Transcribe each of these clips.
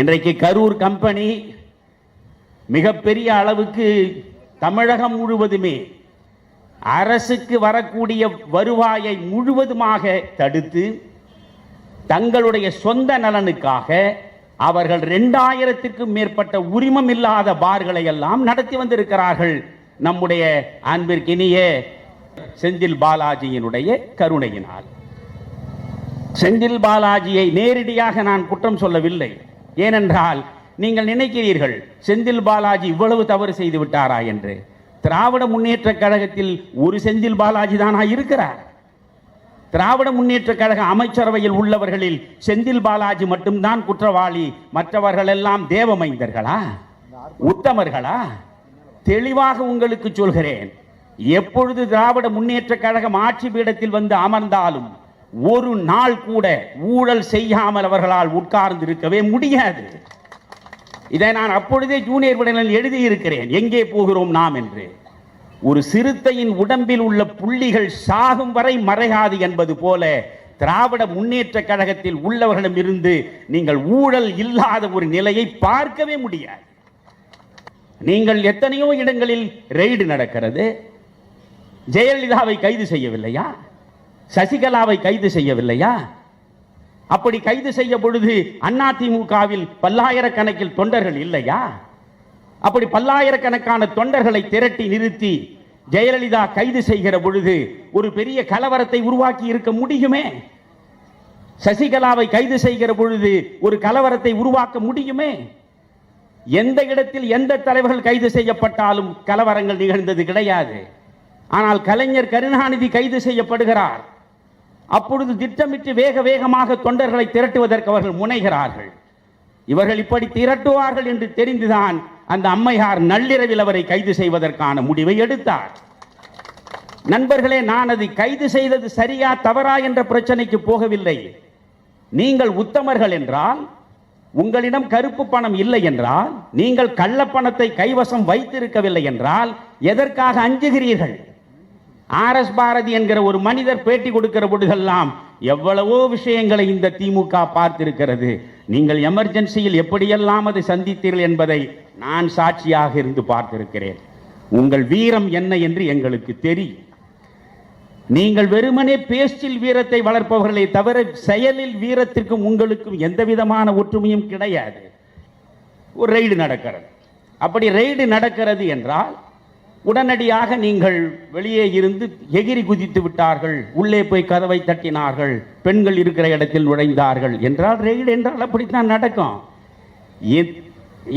இன்றைக்கு கரூர் கம்பெனி மிகப்பெரிய அளவுக்கு தமிழகம் முழுவதுமே அரசுக்கு வரக்கூடிய வருவாயை முழுவதுமாக தடுத்து தங்களுடைய சொந்த நலனுக்காக அவர்கள் ரெண்டாயிரத்திற்கும் மேற்பட்ட உரிமம் இல்லாத பார்களை எல்லாம் நடத்தி வந்திருக்கிறார்கள் நம்முடைய அன்பிற்கினிய செந்தில் பாலாஜியினுடைய கருணையினால். செந்தில் பாலாஜியை நேரடியாக நான் குற்றம் சொல்லவில்லை. ஏனென்றால் நீங்கள் நினைக்கிறீர்கள் செந்தில் பாலாஜி இவ்வளவு தவறு செய்து விட்டாரா என்று. திராவிட முன்னேற்ற கழகத்தில் ஒரு செந்தில் பாலாஜி தானா இருக்கிறார்? திராவிட முன்னேற்ற கழக அமைச்சரவையில் உள்ளவர்களில் செந்தில் பாலாஜி மட்டும்தான் குற்றவாளி மற்றவர்கள் எல்லாம் தேவமைந்தர்களா? உத்தமர்களா? தெளிவாக உங்களுக்கு சொல்கிறேன் எப்பொழுது திராவிட முன்னேற்ற கழகம் ஆட்சி பீடத்தில் வந்து அமர்ந்தாலும் ஒரு நாள் கூட ஊழல் செய்யாமல் அவர்களால் உட்கார்ந்து இருக்கவே முடியாது. இதை நான் அப்பொழுதே ஜூனியர் விடலில் எழுதியிருக்கிறேன். எங்கே போகிறோம் நாம் என்று? ஒரு சிறுத்தையின் உடம்பில் உள்ள புள்ளிகள் சாகும் வரை மறையாது என்பது போல திராவிட முன்னேற்ற கழகத்தில் உள்ளவர்களிடம் இருந்து நீங்கள் ஊழல் இல்லாத ஒரு நிலையை பார்க்கவே முடியாது. நீங்கள் எத்தனையோ இடங்களில் ரெய்டு நடக்கிறது. ஜெயலலிதாவை கைது செய்யவில்லையா? சசிகலாவை கைது செய்யவில்லையா? அப்படி கைது செய்ய பொழுது அதிமுகவில் பல்லாயிரக்கணக்கில் தொண்டர்கள் இல்லையா? அப்படி பல்லாயிரக்கணக்கான தொண்டர்களை திரட்டி நிறுத்தி ஜெயலலிதா கைது செய்கிற பொழுது ஒரு பெரிய கலவரத்தை உருவாக்கி இருக்க முடியுமே? சசிகலாவை கைது செய்கிற பொழுது ஒரு கலவரத்தை உருவாக்க முடியுமே? எந்த இடத்தில் எந்த தலைவர்கள் கைது செய்யப்பட்டாலும் கலவரங்கள் நிகழ்ந்தது கிடையாது. ஆனால் கலைஞர் கருணாநிதி கைது செய்யப்படுகிறார். அப்பொழுது திட்டமிட்டு வேக வேகமாக தொண்டர்களை திரட்டுவதற்கு அவர்கள் முனைகிறார்கள். இவர்கள் இப்படி திரட்டுவார்கள் என்று தெரிந்துதான் அந்த அம்மையார் நள்ளிரவில் அவரை கைது செய்வதற்கான முடிவை எடுத்தார். நண்பர்களே நான் அதை கைது செய்தது சரியா தவறா என்ற பிரச்சனைக்கு போகவில்லை. நீங்கள் உத்தமர்கள் என்றால் உங்களிடம் கருப்பு பணம் இல்லை என்றால் நீங்கள் கள்ளப்பணத்தை கைவசம் வைத்திருக்கவில்லை என்றால் எதற்காக அஞ்சுகிறீர்கள்? ஆர் எஸ் பாரதி என்கிற ஒரு மனிதர் பேட்டி கொடுக்கிற பொழுதெல்லாம் எவ்வளவோ விஷயங்களை இந்த திமுக பார்த்திருக்கிறது. நீங்கள் எமர்ஜென்சியில் எப்படியெல்லாம் அதை சந்தித்தீர்கள் என்பதை நான் சாட்சியாக இருந்து பார்த்திருக்கிறேன். உங்கள் வீரம் என்ன என்று எங்களுக்கு தெரியும். நீங்கள் வெறுமனே பேச்சில் வீரத்தை வளர்ப்பவர்களை தவிர செயலில் வீரத்திற்கும் உங்களுக்கும் எந்த விதமான ஒற்றுமையும் கிடையாது. ஒரு ரெய்டு நடக்கிறது. அப்படி ரெய்டு நடக்கிறது என்றால் உடனடியாக நீங்கள் வெளியே இருந்து எகிரி குதித்து விட்டார்கள். உள்ளே போய் கதவை தட்டினார்கள். பெண்கள் இருக்கிற இடத்தில் நுழைந்தார்கள். என்றால் ரெய்டு என்றால் அப்படித்தான் நடக்கும்.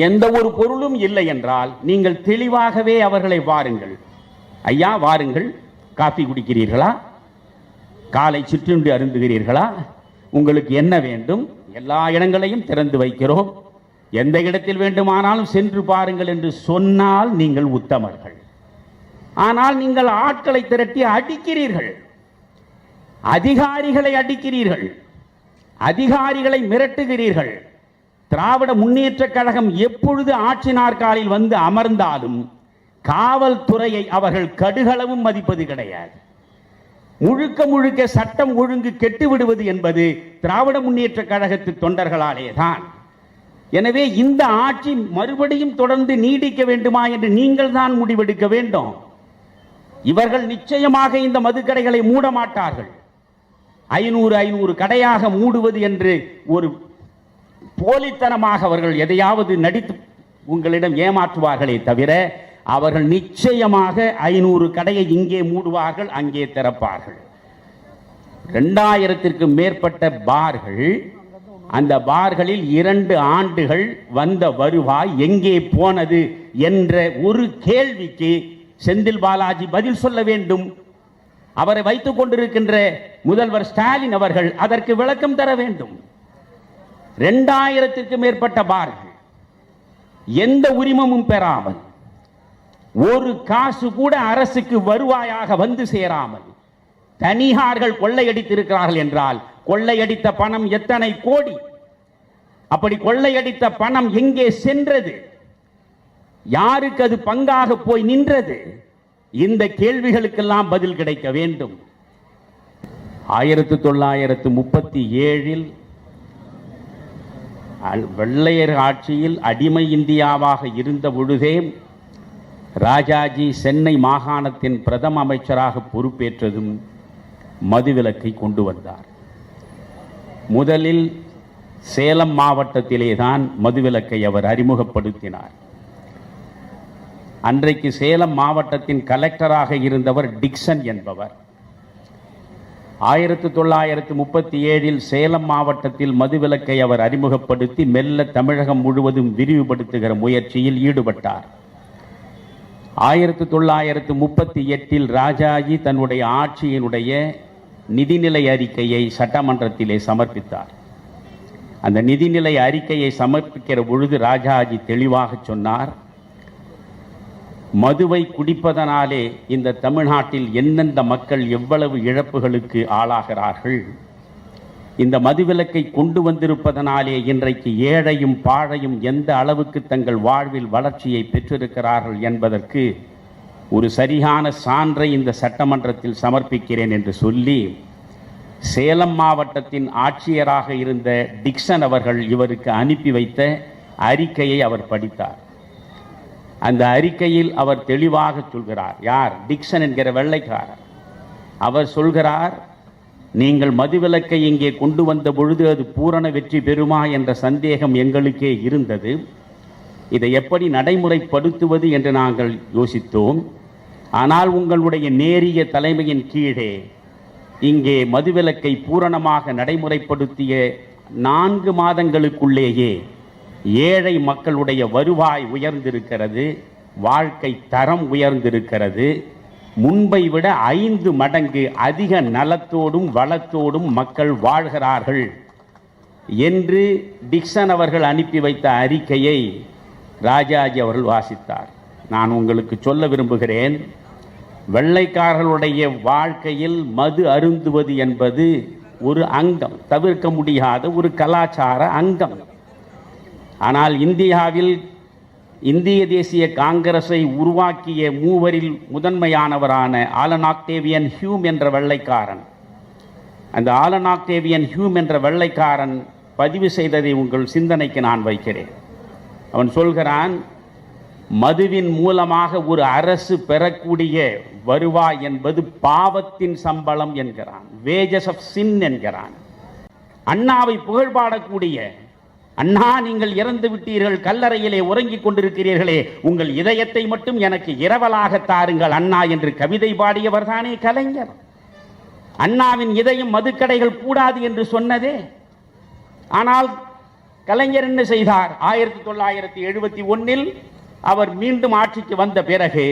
எந்த ஒரு பொருளும் இல்லை என்றால் நீங்கள் தெளிவாகவே அவர்களை வாருங்கள். ஐயா வாருங்கள். காஃபி குடிக்கிறீர்களா? காலை சிற்றுண்டு அருந்துகிறீர்களா? உங்களுக்கு என்ன வேண்டும்? எல்லா இடங்களையும் திறந்து வைக்கிறோம். எந்த இடத்தில் வேண்டுமானாலும் சென்று பாருங்கள் என்று சொன்னால் நீங்கள் உத்தமர்கள். ஆனால் நீங்கள் ஆட்களை திரட்டி அடிக்கிறீர்கள். அதிகாரிகளை அடிக்கிறீர்கள். அதிகாரிகளை மிரட்டுகிறீர்கள். திராவிட முன்னேற்ற கழகம் எப்பொழுது ஆட்சி நாற்காலில் வந்து அமர்ந்தாலும் காவல்துறையை அவர்கள் கடுகளவும் மதிப்பது கிடையாது. முழுக்க முழுக்க சட்டம் ஒழுங்கு கெட்டு விடுவது என்பது திராவிட முன்னேற்ற கழகத்து தொண்டர்களாலே தான். எனவே இந்த ஆட்சி மறுபடியும் தொடர்ந்து நீடிக்க வேண்டுமா என்று நீங்கள் தான் முடிவெடுக்க வேண்டும். இவர்கள் நிச்சயமாக இந்த மதுக்கடைகளை மூட மாட்டார்கள் ஐநூறு ஐநூறு கடையாக மூடுவது என்று ஒரு போலித்தனமாக அவர்கள் எதையாவது நடித்து உங்களிடம் ஏமாற்றுவார்களே தவிர அவர்கள் நிச்சயமாக ஐநூறு கடையை இங்கே மூடுவார்கள் அங்கே திறப்பார்கள். ரெண்டாயிரத்திற்கு மேற்பட்ட பார்கள் அந்த பார்களில் இரண்டு ஆண்டுகள் வந்த வருவாய் எங்கே போனது என்ற ஒரு கேள்விக்கு செந்தில் பாலாஜி பதில் சொல்ல வேண்டும். அவரை வைத்துக் கொண்டிருக்கின்ற முதல்வர் ஸ்டாலின் அவர்கள் அதற்கு விளக்கம் தர வேண்டும். இரண்டாயிரத்திற்கு மேற்பட்ட பார்கள் எந்த உரிமமும் பெறாமல் ஒரு காசு கூட அரசுக்கு வருவாயாக வந்து சேராமல் தனியார்கள் கொள்ளையடித்திருக்கிறார்கள் என்றால் கொள்ளையடித்த பணம் எத்தனை கோடி? அப்படி கொள்ளையடித்த பணம் எங்கே சென்றது? யாருக்கு அது பங்காக போய் நின்றது? இந்த கேள்விகளுக்கெல்லாம் பதில் கிடைக்க வேண்டும். ஆயிரத்து தொள்ளாயிரத்து முப்பத்தி ஏழில் அல்- வெள்ளையர் ஆட்சியில் அடிமை இந்தியாவாக இருந்த பொழுதே ராஜாஜி சென்னை மாகாணத்தின் பிரதம அமைச்சராக பொறுப்பேற்றதும் மதுவிலக்கை கொண்டு வந்தார். முதலில் சேலம் மாவட்டத்திலே தான் மதுவிலக்கை அவர் அறிமுகப்படுத்தினார். அன்றைக்கு சேலம் மாவட்டத்தின் கலெக்டராக இருந்தவர் டிக்சன் என்பவர். ஆயிரத்து தொள்ளாயிரத்து முப்பத்தி ஏழில் சேலம் மாவட்டத்தில் மதுவிலக்கை அவர் அறிமுகப்படுத்தி மெல்ல தமிழகம் முழுவதும் விரிவுபடுத்துகிற முயற்சியில் ஈடுபட்டார். ஆயிரத்து தொள்ளாயிரத்து முப்பத்தி எட்டில் ராஜாஜி தன்னுடைய ஆட்சியினுடைய நிதிநிலை அறிக்கையை சட்டமன்றத்திலே சமர்ப்பித்தார். அந்த நிதிநிலை அறிக்கையை சமர்ப்பிக்கிற பொழுது ராஜாஜி தெளிவாக சொன்னார் மதுவை குடிப்பதனாலே இந்த தமிழ்நாட்டில் எந்தெந்த மக்கள் எவ்வளவு இழப்புகளுக்கு ஆளாகிறார்கள்? இந்த மதுவிலக்கை கொண்டு வந்திருப்பதனாலே இன்றைக்கு ஏழையும் பாழையும் எந்த அளவுக்கு தங்கள் வாழ்வில் வளர்ச்சியை பெற்றிருக்கிறார்கள் என்பதற்கு ஒரு சரியான சான்றை இந்த சட்டமன்றத்தில் சமர்ப்பிக்கிறேன் என்று சொல்லி சேலம் மாவட்டத்தின் ஆட்சியராக இருந்த டிக்சன் அவர்கள் இவருக்கு அனுப்பி வைத்த அறிக்கையை அவர் படித்தார். அந்த அறிக்கையில் அவர் தெளிவாக சொல்கிறார். யார்? டிக்சன் என்கிற வெள்ளைக்காரர். அவர் சொல்கிறார் நீங்கள் மதுவிலக்கை இங்கே கொண்டு வந்த பொழுது அது பூரண வெற்றி பெறுமா என்ற சந்தேகம் எங்களுக்கே இருந்தது. இதை எப்படி நடைமுறைப்படுத்துவது என்று நாங்கள் யோசித்தோம். ஆனால் உங்களுடைய நேரிய தலைமையின் கீழே இங்கே மதுவிலக்கை பூரணமாக நடைமுறைப்படுத்திய நான்கு மாதங்களுக்குள்ளேயே ஏழை மக்களுடைய வருவாய் உயர்ந்திருக்கிறது வாழ்க்கை தரம் உயர்ந்திருக்கிறது. முன்பை விட ஐந்து மடங்கு அதிக நலத்தோடும் வளத்தோடும் மக்கள் வாழ்கிறார்கள் என்று டிக்சன் அவர்கள் அனுப்பி வைத்த அறிக்கையை ராஜாஜி அவர்கள் வாசித்தார். நான் உங்களுக்கு சொல்ல விரும்புகிறேன் வெள்ளைக்காரர்களுடைய வாழ்க்கையில் மது அருந்துவது என்பது ஒரு அங்கம் தவிர்க்க முடியாத ஒரு கலாச்சார அங்கம். ஆனால் இந்தியாவில் இந்திய தேசிய காங்கிரஸை உருவாக்கிய மூவரில் முதன்மையானவரான ஆலன் ஆக்டேவியன் ஹியூம் என்ற வெள்ளைக்காரன். அந்த ஆலன் ஆக்டேவியன் ஹியூம் என்ற வெள்ளைக்காரன் பதிவு செய்ததை உங்கள் சிந்தனைக்கு நான் வைக்கிறேன். அவன் சொல்கிறான் மதுவின் மூலமாக ஒரு அரசு பெறக்கூடிய வருவாய் என்பது பாவத்தின் சம்பளம் என்கிறான். வேஜஸ் ஆஃப் சின் என்கிறான். அண்ணாவை புகழ்பாடக்கூடிய அண்ணா நீங்கள் இறந்து விட்டீர்கள் கல்லறையிலே உறங்கிக் கொண்டிருக்கிறீர்களே. உங்கள் இதயத்தை மட்டும் எனக்கு இரவலாக தாருங்கள் அண்ணா என்று கவிதை பாடியவர் தானே கலைஞர். அண்ணாவின் இதயம் மதுக்கடைகள் கூடாது என்று சொன்னதே. ஆனால் கலைஞர் என்ன செய்தார்? ஆயிரத்தி தொள்ளாயிரத்தி எழுபத்தி ஒன்னில் அவர் மீண்டும் ஆட்சிக்கு வந்த பிறகு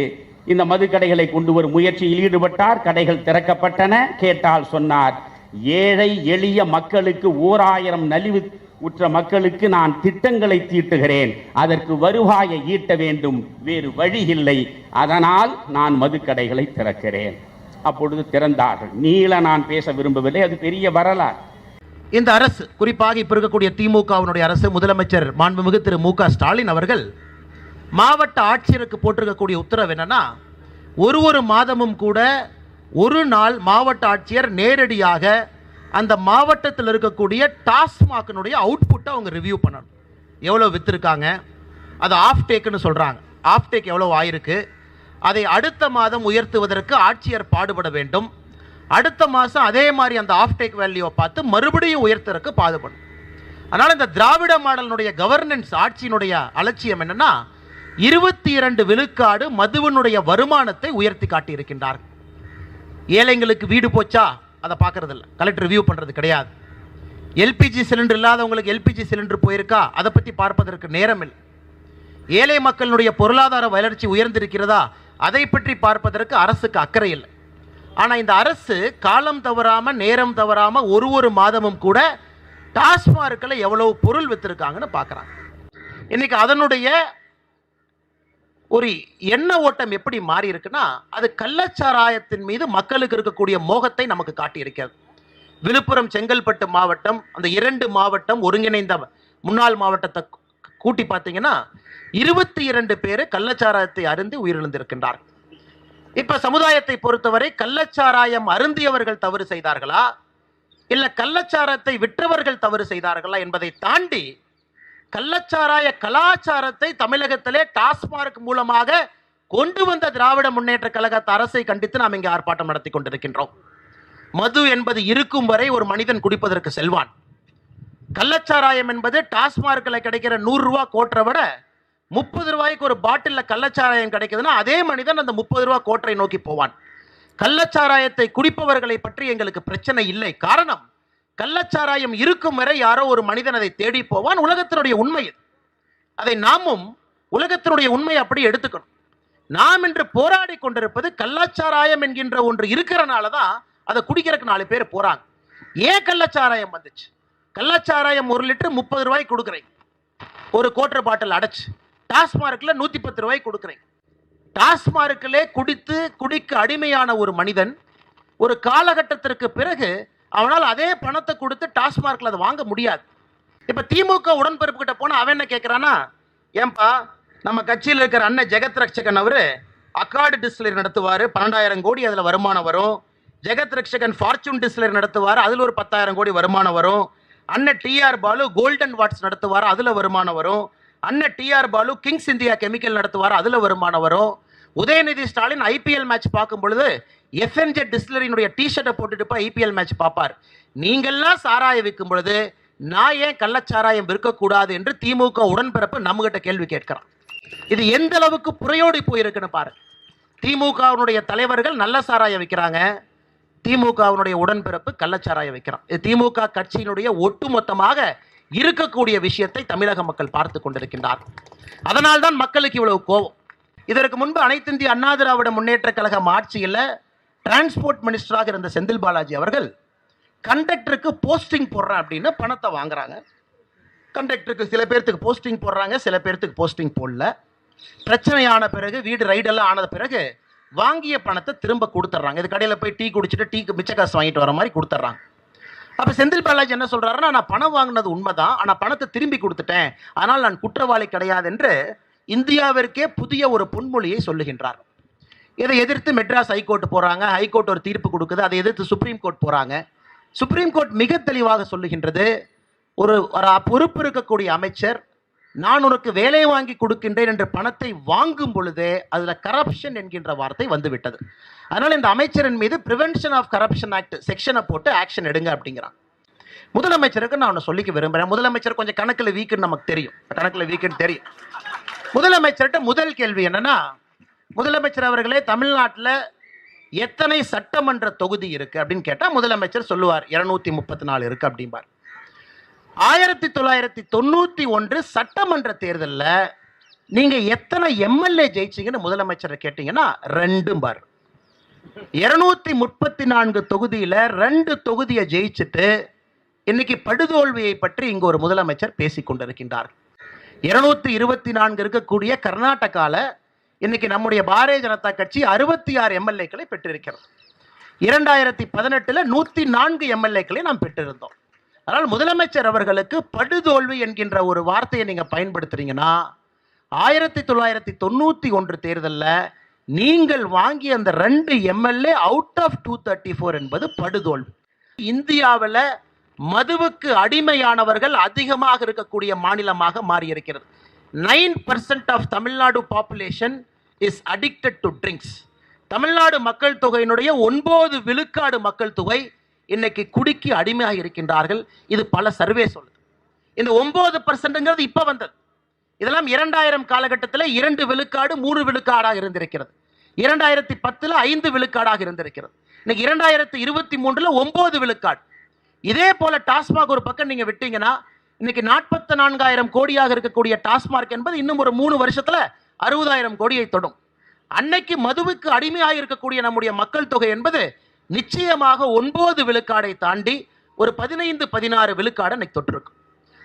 இந்த மதுக்கடைகளை கொண்டு வரும் முயற்சியில் ஈடுபட்டார். கடைகள் திறக்கப்பட்டன. கேட்டால் சொன்னார் ஏழை எளிய மக்களுக்கு ஓர் ஆயிரம் நலிவு உற்ற மக்களுக்கு நான் திட்டங்களை தீட்டுகிறேன். அதற்கு வருவாயை ஈட்ட வேண்டும். வேறு வழி இல்லை அதனால் நான் மதுக்கடைகளை திறக்கிறேன். அப்பொழுது திறந்தார்கள். நீள நான் பேச விரும்பவில்லை. அது பெரிய வரலாறு. இந்த அரசு குறிப்பாக இப்போ இருக்கக்கூடிய திமுகவினுடைய அரசு முதலமைச்சர் மாண்புமிகு திரு மு ஸ்டாலின் அவர்கள் மாவட்ட ஆட்சியருக்கு போட்டிருக்கக்கூடிய உத்தரவு என்னன்னா ஒரு ஒரு மாதமும் கூட ஒரு நாள் மாவட்ட ஆட்சியர் நேரடியாக அந்த மாவட்டத்தில் இருக்கக்கூடிய டாஸ்மாகினுடைய அவுட்புட்டை அவங்க ரிவ்யூ பண்ணணும். எவ்வளோ விற்றுருக்காங்க அது ஆஃப் டேக்குன்னு சொல்கிறாங்க ஆஃப் டேக் எவ்வளோ ஆயிருக்கு? அதை அடுத்த மாதம் உயர்த்துவதற்கு ஆட்சியர் பாடுபட வேண்டும். அடுத்த மாதம் அதே மாதிரி அந்த ஆஃப் டேக் வேல்யூவை பார்த்து மறுபடியும் உயர்த்துறதுக்கு பாடுபடும். அதனால் இந்த திராவிட மாடலினுடைய கவர்னன்ஸ் ஆட்சியினுடைய அலட்சியம் என்னன்னா இருபத்தி இரண்டு விழுக்காடு மதுவினுடைய வருமானத்தை உயர்த்தி காட்டியிருக்கின்றார் ஏழைங்களுக்கு வீடு போச்சா? அதை பார்க்கறதில்ல. கலெக்டர் ரிவ்யூ பண்ணுறது கிடையாது. எல்பிஜி சிலிண்டர் இல்லாதவங்களுக்கு எல்பிஜி சிலிண்டர் போயிருக்கா? அதை பற்றி பார்ப்பதற்கு நேரம் இல்லை. ஏழை மக்களுடைய பொருளாதார வளர்ச்சி உயர்ந்திருக்கிறதா? அதை பற்றி பார்ப்பதற்கு அரசுக்கு அக்கறை இல்லை. ஆனால் இந்த அரசு காலம் தவறாமல் நேரம் தவறாமல் ஒரு ஒரு மாதமும் கூட டாஸ்மார்க்கில் எவ்வளவு பொருள் விற்றுருக்காங்கன்னு பார்க்குறாங்க. இன்றைக்கி அதனுடைய ஒரு எண்ண ஓட்டம் எப்படி மாறி இருக்குன்னா அது கள்ளச்சாராயத்தின் மீது மக்களுக்கு இருக்கக்கூடிய மோகத்தை நமக்கு காட்டியிருக்கிறது. விழுப்புரம் செங்கல்பட்டு மாவட்டம் அந்த இரண்டு மாவட்டம் ஒருங்கிணைந்த முன்னாள் மாவட்டத்தை கூட்டி பார்த்தீங்கன்னா இருபத்தி இரண்டு பேர் கள்ளச்சாராயத்தை அருந்தி உயிரிழந்திருக்கின்றார். இப்ப சமுதாயத்தை பொறுத்தவரை கள்ளச்சாராயம் அருந்தியவர்கள் தவறு செய்தார்களா? இல்ல கள்ளச்சாரத்தை விற்றவர்கள் தவறு செய்தார்களா என்பதை தாண்டி கள்ளச்சாராய கலாச்சாரத்தை தமிழகத்திலே டாஸ்மார்க் மூலமாக கொண்டு வந்த திராவிட முன்னேற்ற கழகத்து அரசை கண்டித்து நாம் இங்கே ஆர்ப்பாட்டம் நடத்தி கொண்டிருக்கின்றோம். மது என்பது இருக்கும் வரை ஒரு மனிதன் குடிப்பதற்கு செல்வான். கள்ளச்சாராயம் என்பது டாஸ்மார்க்கில் கிடைக்கிற நூறு ரூபா கோட்டரை விட முப்பது ரூபாய்க்கு ஒரு பாட்டிலில் கள்ளச்சாராயம் கிடைக்குதுன்னா அதே மனிதன் அந்த முப்பது ரூபா கோட்டரை நோக்கி போவான். கள்ளச்சாராயத்தை குடிப்பவர்களை பற்றி எங்களுக்கு பிரச்சனை இல்லை. காரணம் கள்ளச்சாராயம் இருக்கும் வரை யாரோ ஒரு மனிதன் அதை தேடி போவான். உலகத்தினுடைய உண்மை இது. அதை நாமும் உலகத்தினுடைய உண்மையை அப்படி எடுத்துக்கணும். நாம் இன்று போராடி கொண்டிருப்பது கள்ளச்சாராயம் என்கின்ற ஒன்று இருக்கிறனால தான் அதை குடிக்கிறதுக்கு நாலு பேர் போறாங்க. ஏன் கள்ளச்சாராயம் வந்துச்சு? கள்ளச்சாராயம் ஒரு லிட்டர் முப்பது ரூபாய்க்கு கொடுக்குறீங்க. ஒரு கோட்டர் பாட்டில் அடைச்சு. டாஸ்மார்க்கில் நூற்றி பத்து ரூபாய்க்கு கொடுக்குறீங்க. டாஸ்மார்க்கிலே குடித்து குடிக்க அடிமையான ஒரு மனிதன் ஒரு காலகட்டத்திற்கு பிறகு அவனால் அதே பணத்தை கொடுத்து டாஸ்மார்க்கில் அதை வாங்க முடியாது. இப்போ திமுக உடன்பிறப்பு கிட்ட போனால் அவன் என்ன கேட்குறான்னா ஏன்பா நம்ம கட்சியில் இருக்கிற அண்ணன் ஜெகத் ரக்ஷகன் அவர் அக்கார்டு டிஸ்லரி நடத்துவார் பன்னெண்டாயிரம் கோடி அதில் வருமானம் வரும். ஜெகத் ரக்ஷகன் ஃபார்ச்சூன் டிஸ்லரி நடத்துவார் அதில் ஒரு பத்தாயிரம் கோடி வருமானம் வரும். அண்ணன் டிஆர் பாலு கோல்டன் வாட்ஸ் நடத்துவார் அதில் வருமானம் வரும். அண்ணன் TR Balu Kings India Chemical நடத்துவார் அதில் வருமானம் வரும். உதயநிதி ஸ்டாலின் ஐபிஎல் மேட்ச் பார்க்கும் பொழுது எஃப்என்ஜெட் டிஸ்லரினுடைய டிஷர்ட்டை போட்டுட்டு போய் ஐபிஎல் மேட்ச் பார்ப்பார். நீங்கள்லாம் சாராயம் விற்கும் பொழுது நான் ஏன் கள்ளச்சாராயம் விற்கக்கூடாது என்று திமுக உடன்பிறப்பு நம்மகிட்ட கேள்வி கேட்கிறான். இது எந்த அளவுக்கு புறையோடி போயிருக்குன்னு பாரு திமுகவினுடைய தலைவர்கள் நல்ல சாராயம் வைக்கிறாங்க. திமுகவினுடைய உடன்பிறப்பு கள்ளச்சாராயம் வைக்கிறான். இது திமுக கட்சியினுடைய ஒட்டுமொத்தமாக இருக்கக்கூடிய விஷயத்தை தமிழக மக்கள் பார்த்து கொண்டிருக்கின்றார். அதனால்தான் மக்களுக்கு இவ்வளவு கோபம். இதற்கு முன்பு அனைத்திந்திய அண்ணாதிராவிட அண்ணா திராவிட முன்னேற்ற கழகம் ஆட்சியில் டிரான்ஸ்போர்ட் மினிஸ்டராக இருந்த செந்தில் பாலாஜி அவர்கள் கண்டக்டருக்கு போஸ்டிங் போடுறேன் அப்படின்னு பணத்தை வாங்குறாங்க. கண்டக்டருக்கு சில பேர்த்துக்கு போஸ்டிங் போடுறாங்க சில பேர்த்துக்கு போஸ்டிங் போடல. பிரச்சனையான பிறகு வீடு ரைடெல்லாம் ஆனது பிறகு வாங்கிய பணத்தை திரும்ப கொடுத்துட்றாங்க. இது கடையில் போய் டீ குடிச்சிட்டு டீக்கு மிச்ச காசு வாங்கிட்டு வர மாதிரி கொடுத்துட்றாங்க. அப்போ செந்தில் பாலாஜி என்ன சொல்கிறாருன்னா நான் பணம் வாங்கினது உண்மைதான் ஆனால் பணத்தை திரும்பி கொடுத்துட்டேன். ஆனால் நான் குற்றவாளி கிடையாது என்று இந்தியாவிற்கே புதிய ஒரு பொன்மொழியை சொல்லுகின்றார். இதை எதிர்த்து மெட்ராஸ் ஹைகோர்ட் போகிறாங்க ஹைகோர்ட் ஒரு தீர்ப்பு கொடுக்குது. அதை எதிர்த்து சுப்ரீம் கோர்ட் போகிறாங்க சுப்ரீம் கோர்ட் மிக தெளிவாக சொல்லுகின்றது. ஒரு பொறுப்பு இருக்கக்கூடிய அமைச்சர் நான் உனக்கு வேலை வாங்கி கொடுக்கின்றேன் என்று பணத்தை வாங்கும் பொழுதே அதில் கரப்ஷன் என்கின்ற வார்த்தை வந்துவிட்டது. அதனால் இந்த அமைச்சரின் மீது ப்ரிவென்ஷன் ஆஃப் கரப்ஷன் ஆக்ட் செக்ஷனை போட்டு ஆக்ஷன் எடுங்க அப்படிங்கிறான். முதலமைச்சருக்கு நான் ஒன்று சொல்லிக்க விரும்புகிறேன் முதலமைச்சர் கொஞ்சம் கணக்கில் வீக்குன்னு நமக்கு தெரியும். கணக்கில் வீக்குன்னு தெரியும். முதலமைச்சர்கிட்ட முதல் கேள்வி என்னன்னா முதலமைச்சர் அவர்களே தமிழ்நாட்டில் எத்தனை சட்டமன்ற தொகுதி இருக்கு அப்படின்னு கேட்டால் முதலமைச்சர் சொல்லுவார் இருநூத்தி முப்பத்தி நாலு இருக்கு அப்படிம்பார். ஆயிரத்தி தொள்ளாயிரத்தி தொண்ணூற்றி ஒன்று சட்டமன்ற தேர்தலில் நீங்கள் எத்தனை எம்எல்ஏ ஜெயிச்சீங்கன்னு முதலமைச்சரை கேட்டிங்கன்னா ரெண்டும் பார் இருநூத்தி முப்பத்தி நான்கு தொகுதியில் ரெண்டு தொகுதியை ஜெயிச்சுட்டு இன்னைக்கு படுதோல்வியை பற்றி இங்கு ஒரு முதலமைச்சர் பேசிக்கொண்டிருக்கின்றார். இருநூத்தி இருபத்தி நான்கு இருக்கக்கூடிய கர்நாடகாவில் இன்னைக்கு நம்முடைய பாரதிய ஜனதா கட்சி அறுபத்தி ஆறு எம்எல்ஏக்களை பெற்றிருக்கிறது. இரண்டாயிரத்தி பதினெட்டில் நூற்றி நான்கு எம்எல்ஏக்களை நாம் பெற்றிருந்தோம். அதனால் முதலமைச்சர் அவர்களுக்கு படுதோல்வி என்கின்ற ஒரு வார்த்தையை நீங்கள் பயன்படுத்துறீங்கன்னா ஆயிரத்தி தொள்ளாயிரத்தி தொண்ணூற்றி ஒன்று தேர்தலில் நீங்கள் வாங்கிய அந்த ரெண்டு MLA out of two thirty four என்பது படுதோல்வி. இந்தியாவில் மதுவுக்கு அடிமையானவர்கள் அதிகமாக இருக்கக்கூடிய மாநிலமாக மாறியிருக்கிறது. Nine percent of Tamil Nadu population is addicted to drinks Tamil Nadu மக்கள் தொகையினுடைய ஒன்பது விழுக்காடு மக்கள் தொகை இன்னைக்கு குடிக்கு அடிமையாக இருக்கின்றார்கள். இது பல சர்வே சொல்லுது. இந்த ஒன்பது பர்சன்ட்ங்கிறது இப்போ வந்தது. இதெல்லாம் இரண்டாயிரம் காலகட்டத்தில் இரண்டு விழுக்காடு மூணு விழுக்காடாக இருந்திருக்கிறது. இரண்டாயிரத்தி பத்தில் ஐந்து விழுக்காடாக இருந்திருக்கிறது. இன்னைக்கு இரண்டாயிரத்தி இருபத்தி மூன்றில் ஒம்பது விழுக்காடு. இதே போல டாஸ்மாக் ஒரு பக்கம் நீங்கள் விட்டீங்கன்னா இன்னைக்கு நாற்பத்தி நான்காயிரம் கோடியாக இருக்கக்கூடிய டாஸ்மாக் என்பது இன்னும் ஒரு மூணு வருஷத்தில் அறுபதாயிரம் கோடியை தொடும். அன்னைக்கு மதுவுக்கு அடிமையாக இருக்கக்கூடிய நம்முடைய மக்கள் தொகை என்பது நிச்சயமாக ஒன்பது விழுக்காடை தாண்டி ஒரு பதினைந்து பதினாறு விழுக்காடு அன்னைக்கு தொட்டிருக்கும்